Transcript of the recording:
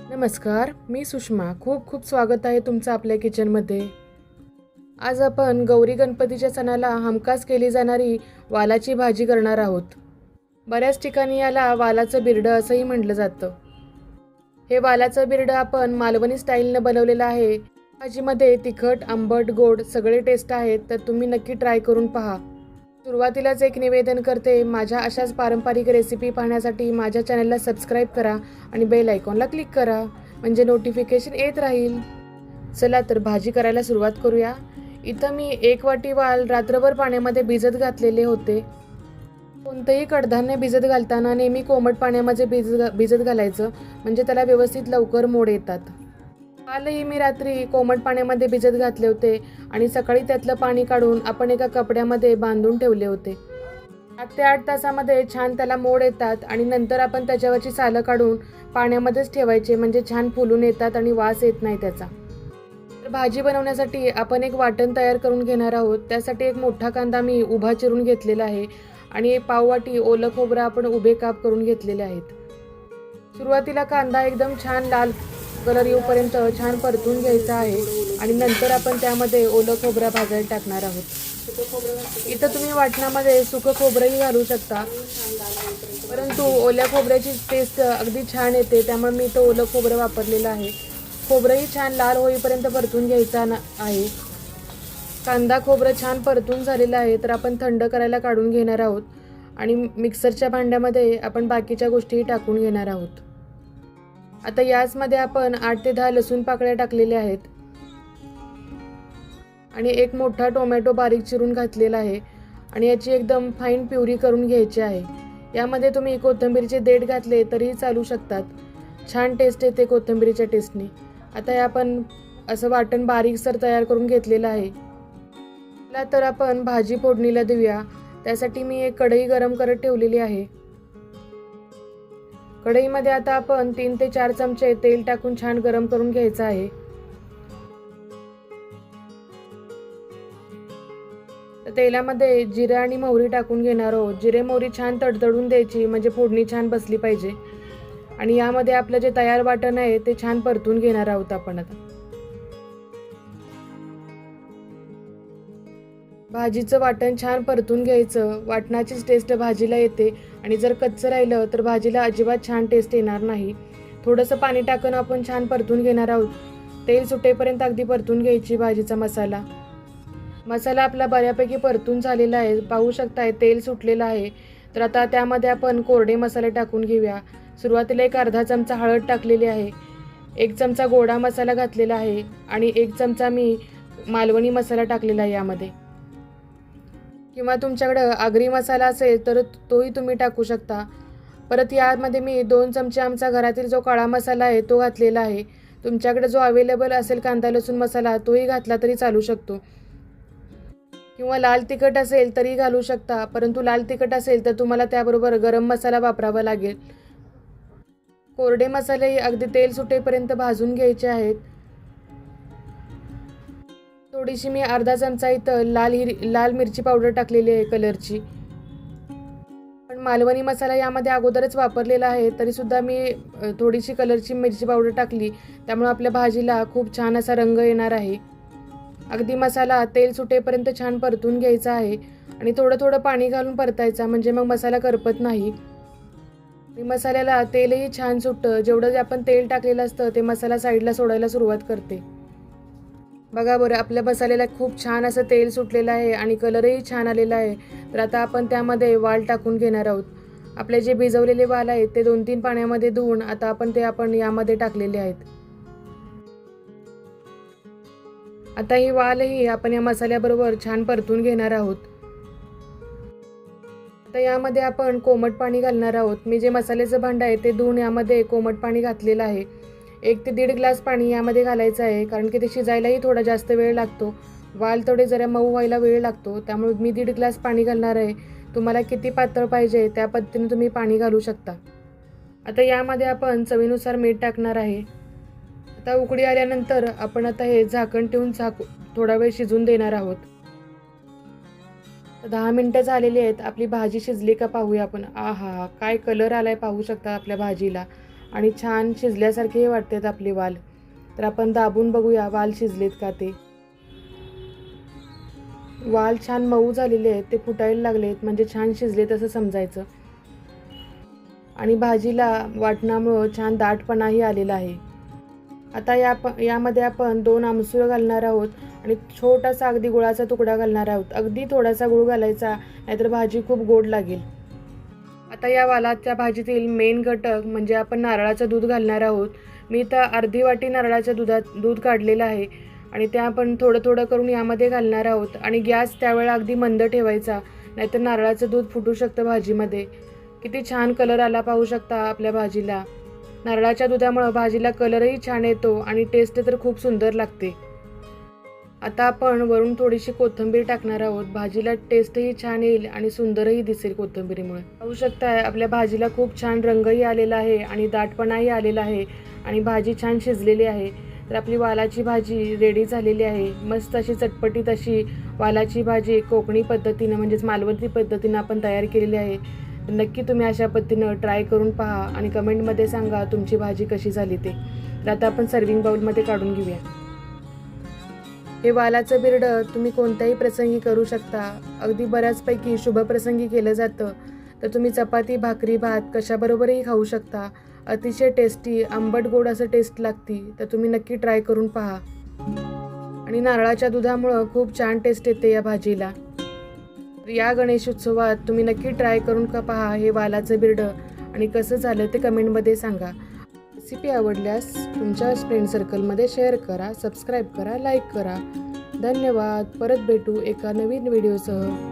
नमस्कार मी सुषमा. खूप खूप स्वागत आहे तुमचं आपल्या किचनमध्ये. आज आपण गौरी गणपतीच्या सणाला हमखास केली जाणारी वालाची भाजी करणार आहोत. बऱ्याच ठिकाणी याला वालाचं बिरडं असंही म्हटलं जातं. हे वालाचं बिरडं आपण मालवणी स्टाईलनं बनवलेलं आहे. भाजीमध्ये तिखट आंबट गोड सगळे टेस्ट आहेत तर तुम्ही नक्की ट्राय करून पहा. सुरुवातीलाच एक निवेदन करते माझ्या अशाच पारंपरिक रेसिपी पाहण्यासाठी माझ्या चॅनलला सबस्क्राईब करा आणि बेल आयकॉनला क्लिक करा म्हणजे नोटिफिकेशन येत राहील. चला तर भाजी करायला सुरुवात करूया. इथं मी एक वाटी वाल रात्रभर पाण्यामध्ये भिजत घातलेले होते. कोणतंही कडधान्य भिजत घालताना नेहमी कोमट पाण्यामध्ये भिज भिजत घालायचं म्हणजे त्याला व्यवस्थित लवकर मोड येतात. कालही मी रात्री कोमट पाण्यामध्ये भिजत घातले होते आणि सकाळी त्यातलं पाणी काढून आपण एका कपड्यामध्ये बांधून ठेवले होते. सात ते आठ तासामध्ये छान त्याला मोड येतात आणि नंतर आपण त्याच्यावरची सालं काढून पाण्यामध्येच ठेवायचे म्हणजे छान फुलून येतात आणि वास येत नाही त्याचा. तर भाजी बनवण्यासाठी आपण एक वाटण तयार करून घेणार आहोत. त्यासाठी एक मोठा कांदा मी उभा चिरून घेतलेला आहे आणि एक पाववाटी ओलं खोबरं आपण उभे काप करून घेतलेले आहेत. सुरुवातीला कांदा एकदम छान लाल कलर येऊपर्यंत छान परतून घ्यायचा आहे आणि नंतर आपण त्यामध्ये ओलं खोबरा भाजायला टाकणार आहोत. इथं तुम्ही वाटणामध्ये सुकं खोबरंही घालू शकता. परंतु ओल्या खोबऱ्याची टेस्ट अगदी छान येते त्यामुळे मी तो ओलं खोबरं वापरलेलं आहे. खोबरंही छान लाल होईपर्यंत परतून घ्यायचा आहे. कांदा खोबरं छान परतून झालेलं आहे तर आपण थंड करायला काढून घेणार आहोत. आणि मिक्सरच्या भांड्यामध्ये आपण बाकीच्या गोष्टीही टाकून घेणार आहोत. आता याचमध्ये आपण आठ ते दहा लसूण पाकळ्या टाकलेल्या आहेत. आणि एक मोठा टोमॅटो बारीक चिरून घातलेला आहे. आणि याची एकदम फाईन प्युरी करून घ्यायची आहे. यामध्ये तुम्ही कोथिंबीरचे देठ घातले तरीही चालू शकतात. छान टेस्ट येते कोथिंबीरीच्या टेस्टने आता हे आपण असं वाटण बारीकसर तयार करून घेतलेलं आहे. तर आपण भाजी फोडणीला देऊया. त्यासाठी मी एक कढई गरम करत ठेवलेली आहे. कढईमध्ये आता आपण तीन ते चार चमचे तेल टाकून छान गरम करून घ्यायचं आहे. तर तेलामध्ये जिरे आणि मोहरी टाकून घेणार आहोत. जिरे मोहरी छान तडतडून द्यायची म्हणजे फोडणी छान बसली पाहिजे. आणि यामध्ये आपलं जे तयार वाटण आहे ते छान परतून घेणार आहोत आपण आता. भाजीचं वाटण छान परतून घ्यायचं. वाटणाचीच टेस्ट भाजीला येते. आणि जर कच्चं राहिलं तर भाजीला अजिबात छान टेस्ट येणार नाही. थोडंसं पाणी टाकून आपण छान परतून घेणार आहोत. तेल सुटेपर्यंत अगदी परतून घ्यायची भाजीचा मसाला. मसाला आपला बऱ्यापैकी परतून झालेला आहे. पाहू शकताय तेल सुटलेलं आहे. तर आता त्यामध्ये आपण कोरडे मसाले टाकून घेऊया. सुरुवातीला एक अर्धा चमचा हळद टाकलेली आहे. एक चमचा गोडा मसाला घातलेला आहे. आणि एक चमचा मी मालवणी मसाला टाकलेला आहे यामध्ये. किंवा तुमच्याकडं आगरी मसाला असेल तर तोही तुम्ही टाकू शकता. परत यामध्ये मी दोन चमचे आमचा घरातील जो काळा मसाला आहे तो घातलेला आहे. तुमच्याकडे जो अवेलेबल असेल कांदा लसूण मसाला तोही घातला तरी चालू शकतो. किंवा लाल तिखट असेल तरी घालू शकता परंतु लाल तिखट असेल तर तुम्हाला त्याबरोबर गरम मसाला वापरावा लागेल. कोरडे मसाले अगदी तेल सुटेपर्यंत भाजून घ्यायचे आहेत. थोडीशी मी अर्धा चमचा इथं लाल हिरी लाल मिरची पावडर टाकलेली आहे कलरची. पण मालवणी मसाला यामध्ये अगोदरच वापरलेला आहे तरीसुद्धा मी थोडीशी कलरची मिरची पावडर टाकली. त्यामुळे आपल्या भाजीला खूप छान असा रंग येणार आहे. अगदी मसाला तेल सुटेपर्यंत छान परतून घ्यायचा आहे आणि थोडं थोडं पाणी घालून परतायचा म्हणजे मग मसाला करपत नाही. मसाल्याला तेलही छान सुटतं. जेवढं जे आपण तेल टाकलेलं असतं ते मसाला साईडला सोडायला सुरुवात करते. बघा बरं आपल्या मसाल्याला खूप छान असं तेल सुटलेलं आहे आणि कलरही छान आलेला आहे. तर आता आपण त्यामध्ये वाल टाकून घेणार आहोत. आपले जे भिजवलेले वाल आहेत ते दोन तीन पाण्यामध्ये धुवून आता आपण ते आपण यामध्ये टाकलेले आहेत. आता ही वालही आपण या मसाल्याबरोबर छान परतून घेणार आहोत. आता यामध्ये आपण कोमट पाणी घालणार आहोत. मी जे मसाल्याचं भांडं आहे ते धुवून यामध्ये कोमट पाणी घातलेलं आहे. एक ते दीड ग्लास पाणी यामध्ये घालायचं आहे कारण की ते शिजायलाही थोडा जास्त वेळ लागतो. वाल थोडे जरा मऊ व्हायला वेळ लागतो त्यामुळे मी दीड ग्लास पाणी घालणार आहे. तुम्हाला किती पातळ पाहिजे त्या पद्धतीने तुम्ही पाणी घालू शकता. आता यामध्ये आपण चवीनुसार मीठ टाकणार आहे. आता उकडी आल्यानंतर आपण आता हे झाकण ठेवून झाकू थोडा वेळ शिजून देणार आहोत. दहा मिनटं झालेली आहेत आपली भाजी शिजली का पाहूया आपण. आहा काय कलर आलाय पाहू शकता आपल्या भाजीला. आणि छान शिजल्यासारखेही वाटतात आपले वाल. तर आपण दाबून बघूया वाल शिजलेत का ते. वाल छान मऊ झालेले आहेत ते फुटायला लागलेत म्हणजे छान शिजलेत असं समजायचं. आणि भाजीला वाटणामुळं छान दाटपणाही आलेला आहे. आता या प यामध्ये आपण दोन आमसूळ घालणार आहोत आणि छोटासा अगदी गुळाचा तुकडा घालणार आहोत. अगदी थोडासा गुळ घालायचा नाहीतर भाजी खूप गोड लागेल. आता या वालाच्या भाजीतील मेन घटक म्हणजे आपण नारळाचं दूध घालणार आहोत. मी तर अर्धी वाटी नारळाच्या दुधात दूध काढलेलं आहे. आणि ते आपण थोडं थोडं करून यामध्ये घालणार आहोत. आणि गॅस त्यावेळेला अगदी मंद ठेवायचा. नाहीतर नारळाचं दूध फुटू शकतं भाजीमध्ये. किती छान कलर आला पाहू शकता आपल्या भाजीला. नारळाच्या दुधामुळं भाजीला कलरही छान येतो आणि टेस्ट तर खूप सुंदर लागते. आता आपण वरून थोडीशी कोथिंबीर टाकणार आहोत. भाजीला टेस्टही छान येईल आणि सुंदरही दिसेल कोथिंबीरीमुळे. पाहू शकताय आपल्या भाजीला खूप छान रंगही आलेला आहे आणि दाटपणाही आलेला आहे आणि भाजी छान शिजलेली आहे. तर आपली वालाची भाजी रेडी झालेली आहे. मस्त अशी चटपटीत अशी वालाची भाजी कोकणी पद्धतीनं म्हणजेच मालवती पद्धतीनं आपण तयार केलेली आहे. नक्की तुम्ही अशा पद्धतीनं ट्राय करून पहा आणि कमेंटमध्ये सांगा तुमची भाजी कशी झाली ते. तर आता आपण सर्विंग बाऊलमध्ये काढून घेऊया. हे वालाचं बिरडं तुम्ही कोणत्याही प्रसंगी करू शकता. अगदी बऱ्याचपैकी शुभप्रसंगी केलं जातं. तर तुम्ही चपाती भाकरी भात कशाबरोबरही खाऊ शकता. अतिशय टेस्टी आंबट गोड असं टेस्ट लागती. तर तुम्ही नक्की ट्राय करून पहा. आणि नारळाच्या दुधामुळं खूप छान टेस्ट येते या भाजीला. या गणेश उत्सवात तुम्ही नक्की ट्राय करून का पहा हे वालाचं बिरडं. आणि कसं झालं ते कमेंटमध्ये सांगा. रेसिपी आवडल्यास तुमच्या फ्रेंड सर्कलमध्ये शेअर करा सबस्क्राईब करा लाईक करा. धन्यवाद. परत भेटू एका नवीन व्हिडिओसह